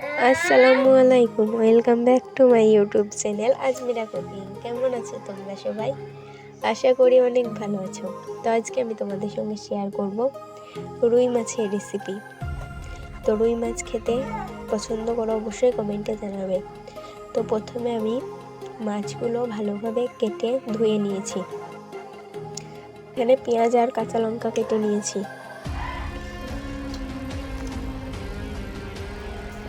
আসসালামু আলাইকুম welcome back to my YouTube channel Azmira cooking কেমন আছো তোমরা সবাই? আশা করি অনেক ভালো আছো। তো আজকে আমি তোমাদের সঙ্গে শেয়ার করব রুই মাছের রেসিপি তো রুই মাছ খেতে পছন্দ করো অবশ্যই কমেন্টে জানাবে। তো প্রথমে আমি মাছগুলো ভালোভাবে কেটে ধুয়ে নিয়েছি। এখানে পেঁয়াজ আর কাঁচা লঙ্কা কেটে নিয়েছি।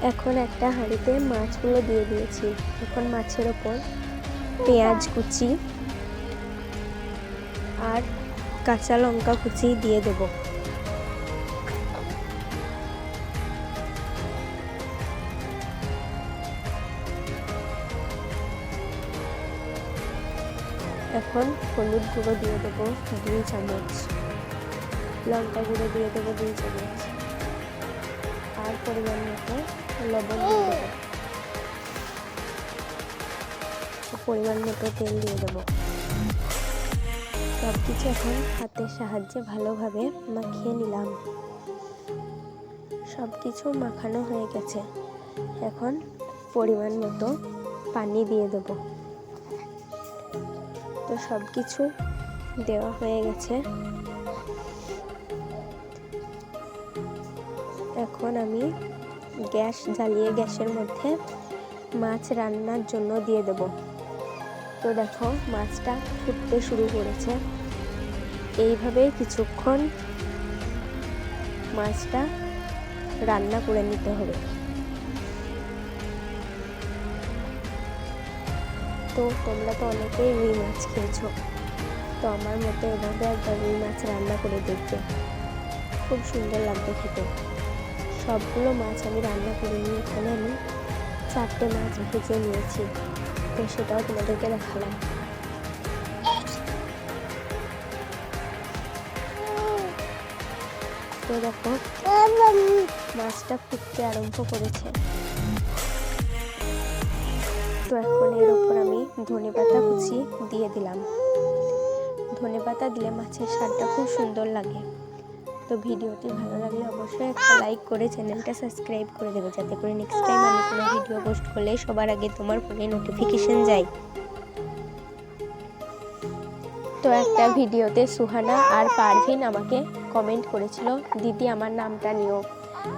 এখন একটা হাঁড়িতে মাছগুলো দিয়ে দিয়েছি। এখন মাছের ওপর পেঁয়াজ কুচি আর কাঁচা লঙ্কা কুচি দিয়ে দেব। এখন হলুদ গুঁড়ো দিয়ে দেবো দুই চামচ। লঙ্কা গুঁড়ো দিয়ে দেবো দুই চামচ। আর পরিমাণ মতো লবণ দিয়ে দেবো। পরিমাণ মতো তেল দিয়ে দেবো। সব কিছু এখন হাতের সাহায্যে ভালোভাবে মাখিয়ে নিলাম। সব কিছু মাখানো হয়ে গেছে। এখন পরিমাণ মতো পানি দিয়ে দেব। তো সব কিছু দেওয়া হয়ে গেছে। এখন আমি গ্যাস জ্বালিয়ে গ্যাসের মধ্যে মাছ রান্নার জন্য দিয়ে দেব। তো দেখো, মাছটা ফুটতে শুরু করেছে। এইভাবে কিছুক্ষণ মাছটা রান্না করে নিতে হবে। তো তোমরা তো অনেকেই রুই মাছ খেয়েছো। তো আমার মতো এভাবে একবার রুই মাছ রান্না করে দেখবে। খুব সুন্দর লাগবে খেতে। সবগুলো মাছ আমি রান্না করে নিয়ে এখানে আমি চারটে মাছ ভেজে নিয়েছি। তো সেটাও তোমাদেরকে দেখালাম। তো দেখো, মাছটা ফুটতে আরম্ভ করেছে। তো এখন এর ওপর আমি ধনে পাতা কুচি দিয়ে দিলাম। ধনে পাতা দিলে মাছের স্বাদটা খুব সুন্দর লাগে। তো ভিডিওটি ভালো লাগলে অবশ্যই একটা লাইক করে চ্যানেলটা সাবস্ক্রাইব করে দেবে। যাতে করে নেক্সট টাইম আমি কোনো ভিডিও পোস্ট করলে সবার আগে তোমার ফোনে নোটিফিকেশন যায়। তো একটা ভিডিওতে সুহানা আর পারভিন আমাকে কমেন্ট করেছিল, দিদি, আমার নামটা নিও।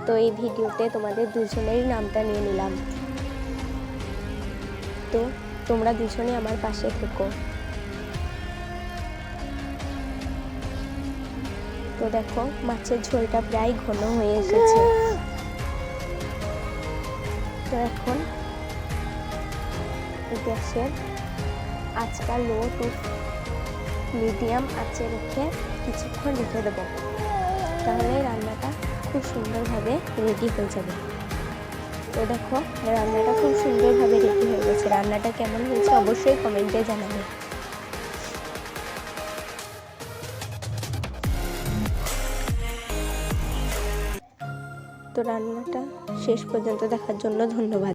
তো এই ভিডিওতে তোমাদের দুজনেরই নামটা নিয়ে নিলাম। তো তোমরা দুজনে আমার পাশে থেকো। তো দেখো, মাছের ঝোলটা প্রায় ঘন হয়ে এসেছে। তো এখন গ্যাসের আজকাল লো টু মিডিয়াম আঁচে রেখে কিছুক্ষণ রেখে দেবো। তাহলে রান্নাটা খুব সুন্দরভাবে রেডি হয়ে যাবে। তো দেখো, রান্নাটা খুব সুন্দরভাবে রেডি হয়ে গেছে। রান্নাটা কেমন হয়েছে অবশ্যই কমেন্টে জানাবে। তো রান্নাটা শেষ পর্যন্ত দেখার জন্য ধন্যবাদ।